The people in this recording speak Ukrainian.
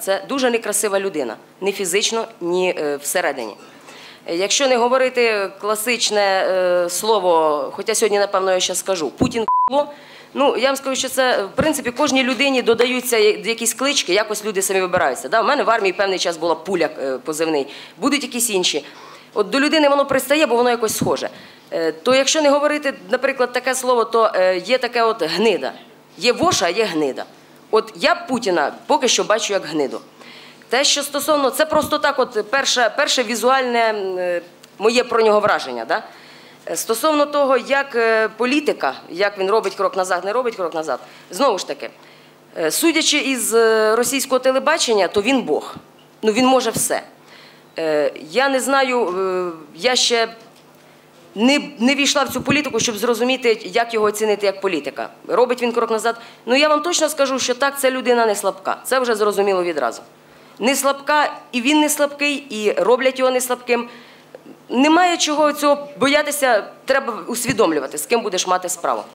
Це дуже некрасива людина, ні фізично, ні е, всередині. Якщо не говорити класичне е, слово, хоча сьогодні, напевно, я ще скажу, Путін ну я вам скажу, що це в принципі кожній людині додаються якісь клички, якось люди самі вибираються. Да? У мене в армії певний час була пуля е, позивний, будуть якісь інші. От до людини воно пристає, бо воно якось схоже. То якщо не говорити, наприклад, таке слово, то є таке от гнида. Є воша, а є гнида. От я Путіна поки що бачу як гниду. Те, що стосовно, це просто так, от перше, перше візуальне е, моє про нього враження. Да? Е, Стосовно того, як е, політика, як він робить крок назад, не робить крок назад, знову ж таки, судячи із російського телебачення, то він Бог. Ну він може все. Я не знаю, я ще не, не війшла в цю політику, щоб зрозуміти, як його оцінити як політика. Робить він крок назад. Ну я вам точно скажу, що так, ця людина не слабка. Це вже зрозуміло відразу. Не слабка, і він не слабкий, і роблять його не слабким. Немає чого цього боятися, треба усвідомлювати, з ким будеш мати справу.